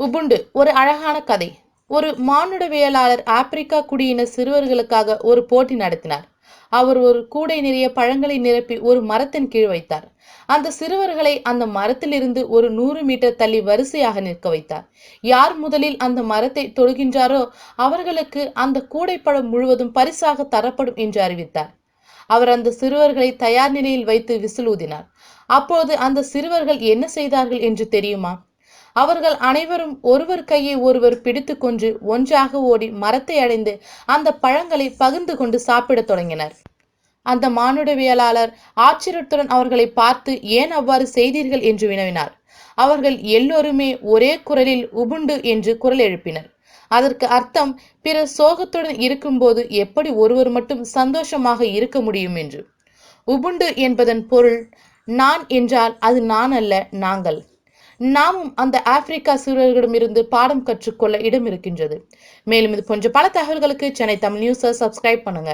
Ubuntu ஒரு அழகான கதை. ஒரு மானுடவியலாளர் ஆப்பிரிக்கா குடியின சிறுவர்களுக்காக ஒரு போட்டி நடத்தினார். அவர் ஒரு கூடை நிறைய பழங்களை நிரப்பி ஒரு மரத்தின் கீழ் வைத்தார். அந்த சிறுவர்களை அந்த மரத்திலிருந்து ஒரு நூறு மீட்டர் தள்ளி வரிசையாக நிற்க வைத்தார். யார் முதலில் அந்த மரத்தை தொடுகின்றாரோ அவர்களுக்கு அந்த கூடைப்பழம் முழுவதும் பரிசாக தரப்படும் என்று அறிவித்தார். அவர் அந்த சிறுவர்களை தயார் நிலையில் வைத்து விசில் ஊதினார். அப்போது அந்த சிறுவர்கள் என்ன செய்தார்கள் என்று தெரியுமா? அவர்கள் அனைவரும் ஒருவர் கையை ஒருவர் பிடித்து கொன்று ஒன்றாக ஓடி மரத்தை அடைந்து அந்த பழங்களை பகிர்ந்து கொண்டு சாப்பிடத் தொடங்கினர். அந்த மானுடவியலாளர் ஆச்சரியத்துடன் அவர்களை பார்த்து ஏன் அவ்வாறு செய்தீர்கள் என்று வினவினார். அவர்கள் எல்லோருமே ஒரே குரலில் உபுண்டு என்று குரல் எழுப்பினர். அதற்கு அர்த்தம் பிறர் சோகத்துடன் இருக்கும்போது எப்படி ஒருவர் மட்டும் சந்தோஷமாக இருக்க முடியும் என்று. உபுண்டு என்பதன் பொருள் நான் என்றால் அது நான் அல்ல நாங்கள் நாமும் அந்த ஆப்பிரிக்கா சீரர்களிடமிருந்து பாடம் கற்றுக்கொள்ள இடம் இருக்கின்றது மேலும் இது போன்ற பல தகவல்களுக்கு சென்னை தமிழ் நியூஸை சப்ஸ்கிரைப் பண்ணுங்க.